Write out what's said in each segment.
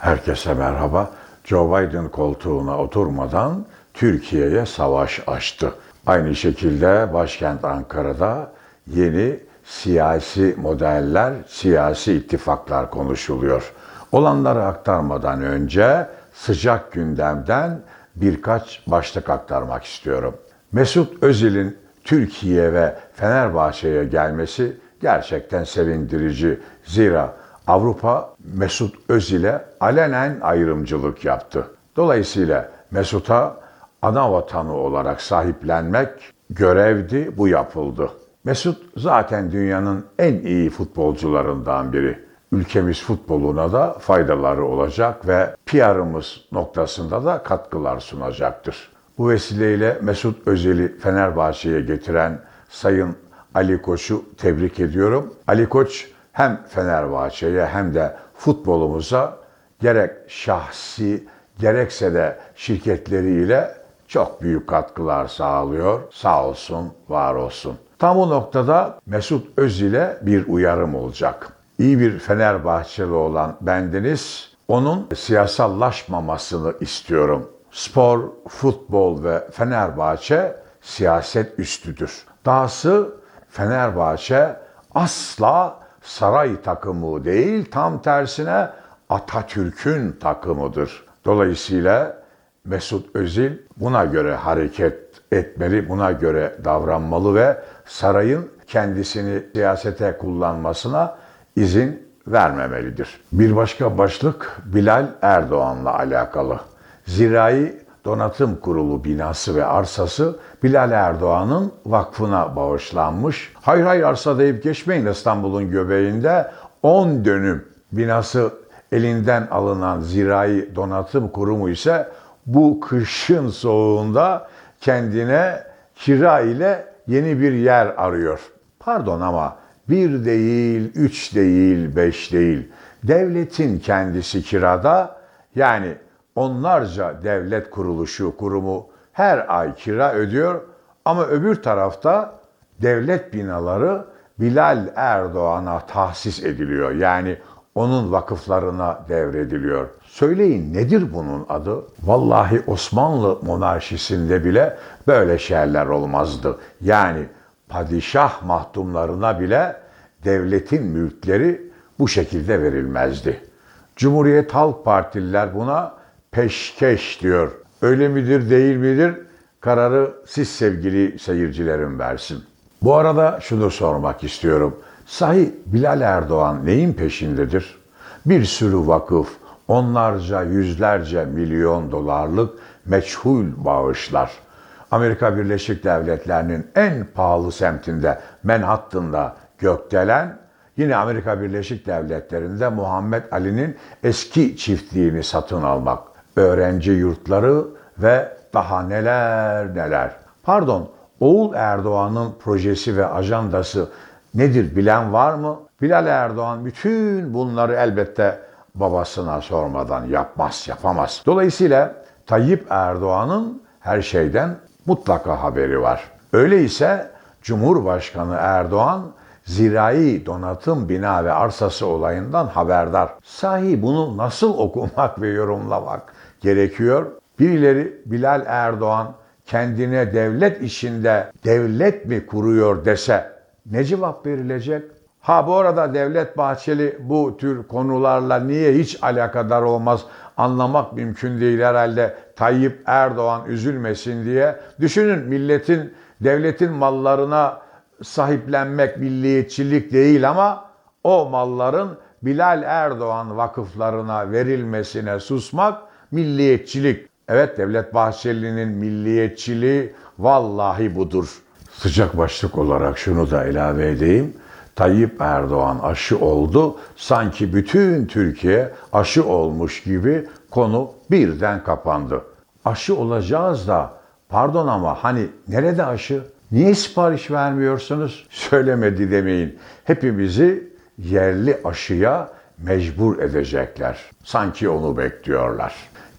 Herkese merhaba. Joe Biden koltuğuna oturmadan Türkiye'ye savaş açtı. Aynı şekilde başkent Ankara'da yeni siyasi modeller, siyasi ittifaklar konuşuluyor. Olanları aktarmadan önce sıcak gündemden birkaç başlık aktarmak istiyorum. Mesut Özil'in Türkiye ve Fenerbahçe'ye gelmesi gerçekten sevindirici. Zira Avrupa Mesut Özil'e alenen ayrımcılık yaptı. Dolayısıyla Mesut'a ana vatanı olarak sahiplenmek görevdi, bu yapıldı. Mesut zaten dünyanın en iyi futbolcularından biri. Ülkemiz futboluna da faydaları olacak ve PR'ımız noktasında da katkılar sunacaktır. Bu vesileyle Mesut Özil'i Fenerbahçe'ye getiren Sayın Ali Koç'u tebrik ediyorum. Ali Koç hem Fenerbahçe'ye hem de futbolumuza gerek şahsi gerekse de şirketleriyle çok büyük katkılar sağlıyor. Sağ olsun, var olsun. Tam bu noktada Mesut Özil'e bir uyarım olacak. İyi bir Fenerbahçeli olan bendeniz onun siyasallaşmamasını istiyorum. Spor, futbol ve Fenerbahçe siyaset üstüdür. Dahası Fenerbahçe asla saray takımı değil, tam tersine Atatürk'ün takımıdır. Dolayısıyla Mesut Özil buna göre hareket etmeli, buna göre davranmalı ve sarayın kendisini siyasete kullanmasına izin vermemelidir. Bir başka başlık Bilal Erdoğan'la alakalı. Zirai Donatım Kurulu binası ve arsası Bilal Erdoğan'ın vakfına bağışlanmış. Hayır hayır arsa deyip geçmeyin İstanbul'un göbeğinde 10 dönüm binası elinden alınan Zirai Donatım Kurumu ise bu kışın soğuğunda kendine kira ile yeni bir yer arıyor. Pardon ama bir değil, üç değil, beş değil. Devletin kendisi kirada yani onlarca devlet kuruluşu, kurumu her ay kira ödüyor ama öbür tarafta devlet binaları Bilal Erdoğan'a tahsis ediliyor. Yani onun vakıflarına devrediliyor. Söyleyin nedir bunun adı? Vallahi Osmanlı monarşisinde bile böyle şeyler olmazdı. Yani padişah mahdumlarına bile devletin mülkleri bu şekilde verilmezdi. Cumhuriyet Halk Partililer buna peşkeş diyor. Öyle midir değil midir? Kararı siz sevgili seyircilerim versin. Bu arada şunu sormak istiyorum. Sahi Bilal Erdoğan neyin peşindedir? Bir sürü vakıf, onlarca, yüzlerce milyon dolarlık meçhul bağışlar. Amerika Birleşik Devletleri'nin en pahalı semtinde Manhattan'da gökdelen yine Amerika Birleşik Devletleri'nde Muhammed Ali'nin eski çiftliğini satın almak, öğrenci yurtları ve daha neler neler. Pardon, Oğul Erdoğan'ın projesi ve ajandası nedir bilen var mı? Bilal Erdoğan bütün bunları elbette babasına sormadan yapmaz, yapamaz. Dolayısıyla Tayyip Erdoğan'ın her şeyden mutlaka haberi var. Öyleyse Cumhurbaşkanı Erdoğan zirai donatım bina ve arsası olayından haberdar. Sahi bunu nasıl okumak ve yorumlamak gerekiyor? Birileri Bilal Erdoğan kendine devlet işinde devlet mi kuruyor dese ne cevap verilecek? Ha bu arada Devlet Bahçeli bu tür konularla niye hiç alakadar olmaz anlamak mümkün değil herhalde. Tayyip Erdoğan üzülmesin diye. Düşünün milletin, devletin mallarına sahiplenmek milliyetçilik değil ama o malların Bilal Erdoğan vakıflarına verilmesine susmak milliyetçilik. Evet Devlet Bahçeli'nin milliyetçiliği vallahi budur. Sıcak başlık olarak şunu da ilave edeyim. Tayyip Erdoğan aşı oldu. Sanki bütün Türkiye aşı olmuş gibi konu birden kapandı. Aşı olacağız da pardon ama hani nerede aşı? Niye sipariş vermiyorsunuz? Söylemedi demeyin. Hepimizi yerli aşıya mecbur edecekler. Sanki onu bekliyorlar.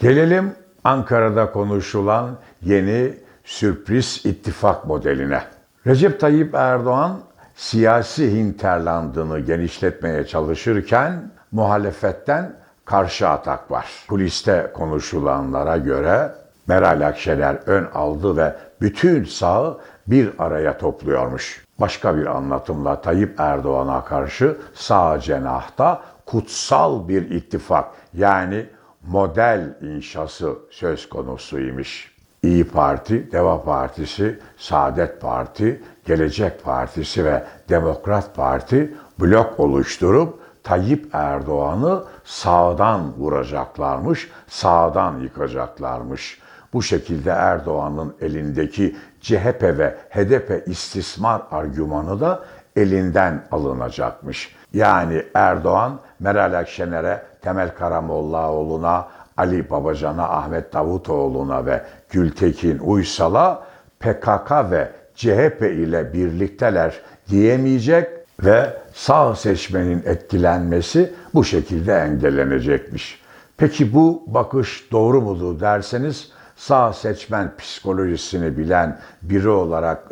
Gelelim Ankara'da konuşulan yeni sürpriz ittifak modeline. Recep Tayyip Erdoğan siyasi hinterlandını genişletmeye çalışırken muhalefetten karşı atak var. Kuliste konuşulanlara göre Meral Akşener ön aldı ve bütün sağı bir araya topluyormuş. Başka bir anlatımla Tayyip Erdoğan'a karşı sağ cenahta kutsal bir ittifak yani model inşası söz konusuymuş. İyi Parti, Deva Partisi, Saadet Parti, Gelecek Partisi ve Demokrat Parti blok oluşturup Tayyip Erdoğan'ı sağdan vuracaklarmış, sağdan yıkacaklarmış. Bu şekilde Erdoğan'ın elindeki CHP ve HDP istismar argümanı da elinden alınacakmış. Yani Erdoğan Meral Akşener'e, Temel Karamollaoğlu'na, Ali Babacan'a, Ahmet Davutoğlu'na ve Gültekin Uysal'a PKK ve CHP ile birlikteler diyemeyecek ve sağ seçmenin etkilenmesi bu şekilde engellenecekmiş. Peki bu bakış doğru mudur derseniz sağ seçmen psikolojisini bilen biri olarak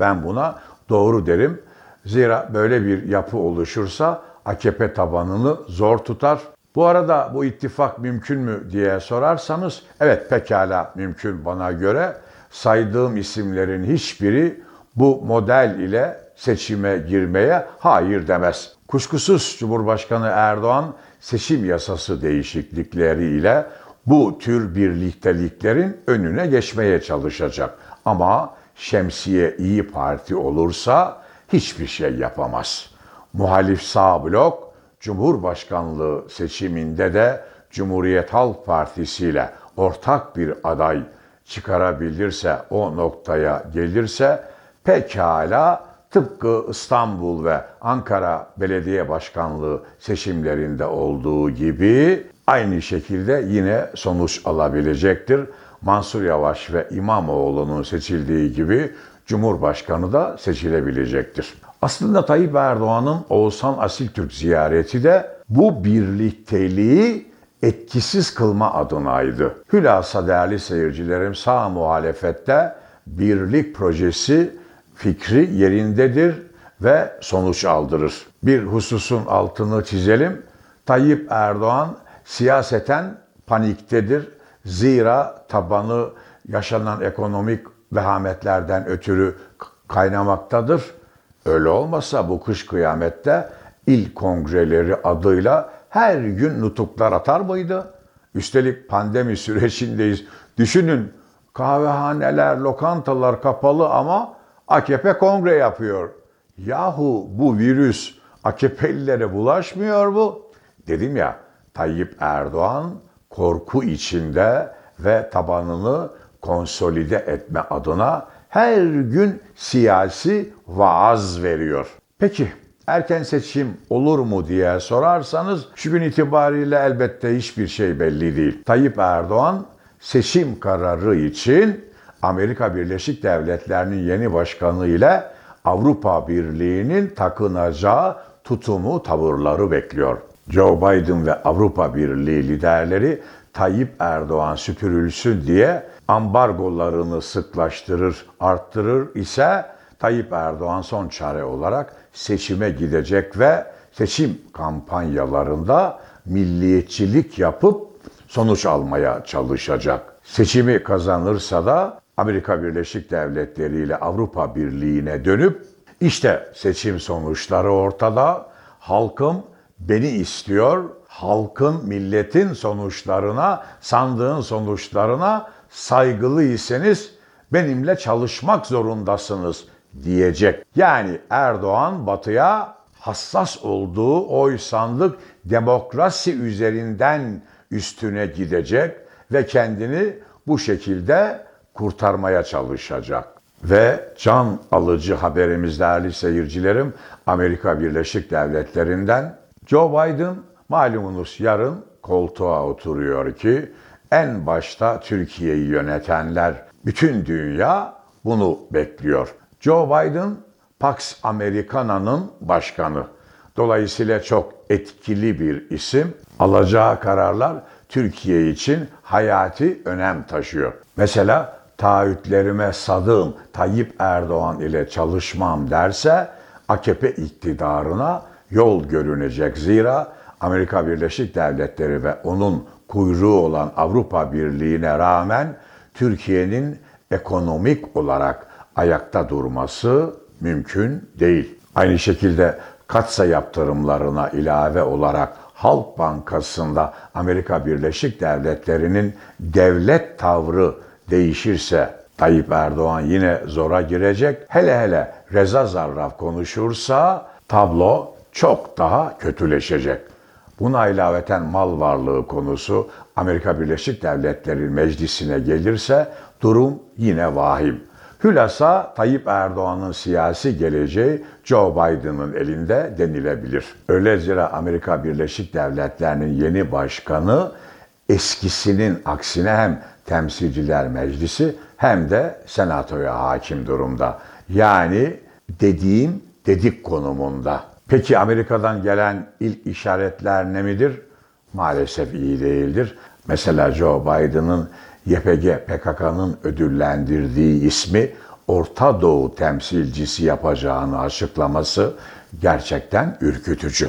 ben buna doğru derim. Zira böyle bir yapı oluşursa AKP tabanını zor tutar. Bu arada bu ittifak mümkün mü diye sorarsanız evet pekala mümkün bana göre. Saydığım isimlerin hiçbiri bu model ile seçime girmeye hayır demez. Kuşkusuz Cumhurbaşkanı Erdoğan seçim yasası değişiklikleriyle bu tür birlikteliklerin önüne geçmeye çalışacak. Ama Şemsiye İyi Parti olursa hiçbir şey yapamaz. Muhalif sağ blok Cumhurbaşkanlığı seçiminde de Cumhuriyet Halk Partisi ile ortak bir aday çıkarabilirse, o noktaya gelirse pekala tıpkı İstanbul ve Ankara Belediye Başkanlığı seçimlerinde olduğu gibi aynı şekilde yine sonuç alabilecektir. Mansur Yavaş ve İmamoğlu'nun seçildiği gibi Cumhurbaşkanı da seçilebilecektir. Aslında Tayyip Erdoğan'ın Oğuzhan Asiltürk ziyareti de bu birlikteliği etkisiz kılma adınaydı. Hülasa değerli seyircilerim sağ muhalefette birlik projesi fikri yerindedir ve sonuç aldırır. Bir hususun altını çizelim. Tayyip Erdoğan siyaseten paniktedir. Zira tabanı yaşanan ekonomik vehametlerden ötürü kaynamaktadır. Öyle olmasa bu kış kıyamette il kongreleri adıyla her gün nutuklar atar mıydı? Üstelik pandemi sürecindeyiz. Düşünün kahvehaneler, lokantalar kapalı ama AKP kongre yapıyor. Yahu bu virüs AKP'lilere bulaşmıyor mu? Dedim ya Tayyip Erdoğan korku içinde ve tabanını konsolide etme adına her gün siyasi vaaz veriyor. Peki erken seçim olur mu diye sorarsanız şu gün itibariyle elbette hiçbir şey belli değil. Tayyip Erdoğan seçim kararı için Amerika Birleşik Devletleri'nin yeni başkanı ile Avrupa Birliği'nin takınacağı tutumu, tavırları bekliyor. Joe Biden ve Avrupa Birliği liderleri Tayyip Erdoğan süpürülsün diye ambargolarını sıklaştırır, arttırır ise Tayyip Erdoğan son çare olarak seçime gidecek ve seçim kampanyalarında milliyetçilik yapıp sonuç almaya çalışacak. Seçimi kazanırsa da Amerika Birleşik Devletleri ile Avrupa Birliği'ne dönüp işte seçim sonuçları ortada. Halkım beni istiyor. Halkın, milletin sonuçlarına, sandığın sonuçlarına saygılıysanız benimle çalışmak zorundasınız diyecek. Yani Erdoğan batıya hassas olduğu oy sandık demokrasi üzerinden üstüne gidecek ve kendini bu şekilde kurtarmaya çalışacak. Ve can alıcı haberimiz değerli seyircilerim Amerika Birleşik Devletleri'nden Joe Biden malumunuz yarın koltuğa oturuyor ki en başta Türkiye'yi yönetenler bütün dünya bunu bekliyor. Joe Biden Pax Americana'nın başkanı. Dolayısıyla çok etkili bir isim. Alacağı kararlar Türkiye için hayati önem taşıyor. Mesela taahhütlerime sadığım Tayyip Erdoğan ile çalışmam derse AKP iktidarına yol görünecek. Zira Amerika Birleşik Devletleri ve onun kuyruğu olan Avrupa Birliği'ne rağmen Türkiye'nin ekonomik olarak ayakta durması mümkün değil. Aynı şekilde katsa yaptırımlarına ilave olarak Halk Bankası'nda Amerika Birleşik Devletleri'nin devlet tavrı değişirse Tayyip Erdoğan yine zora girecek. Hele hele Reza Zarrab konuşursa tablo çok daha kötüleşecek. Buna ilaveten mal varlığı konusu Amerika Birleşik Devletleri Meclisi'ne gelirse durum yine vahim. Hülasa Tayyip Erdoğan'ın siyasi geleceği Joe Biden'ın elinde denilebilir. Öyle zira Amerika Birleşik Devletleri'nin yeni başkanı eskisinin aksine hem Temsilciler Meclisi hem de Senato'ya hakim durumda. Yani dediğim dedik konumunda. Peki Amerika'dan gelen ilk işaretler ne midir? Maalesef iyi değildir. Mesela Joe Biden'ın YPG PKK'nın ödüllendirdiği ismi Orta Doğu temsilcisi yapacağını açıklaması gerçekten ürkütücü.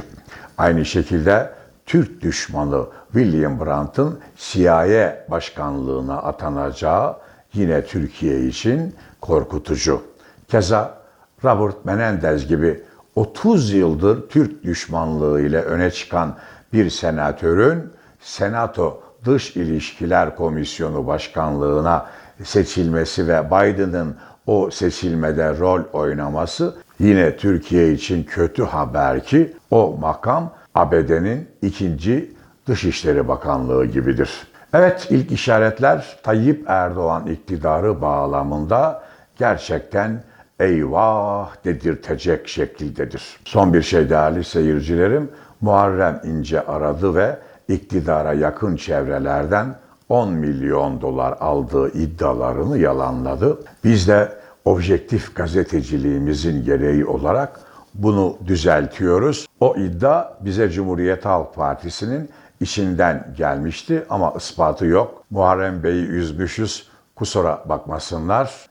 Aynı şekilde Türk düşmanı William Brandt'ın CIA başkanlığına atanacağı yine Türkiye için korkutucu. Keza Robert Menendez gibi 30 yıldır Türk düşmanlığı ile öne çıkan bir senatörün Senato Dış İlişkiler Komisyonu Başkanlığına seçilmesi ve Biden'ın o seçilmede rol oynaması yine Türkiye için kötü haber ki o makam ABD'nin ikinci Dışişleri Bakanlığı gibidir. Evet ilk işaretler Tayyip Erdoğan iktidarı bağlamında gerçekten eyvah dedirtecek şekildedir. Son bir şey değerli seyircilerim. Muharrem İnce aradı ve iktidara yakın çevrelerden 10 milyon dolar aldığı iddialarını yalanladı. Biz de objektif gazeteciliğimizin gereği olarak bunu düzeltiyoruz. O iddia bize Cumhuriyet Halk Partisi'nin içinden gelmişti ama ispatı yok. Muharrem Bey'i üzmüşüz. Kusura bakmasınlar.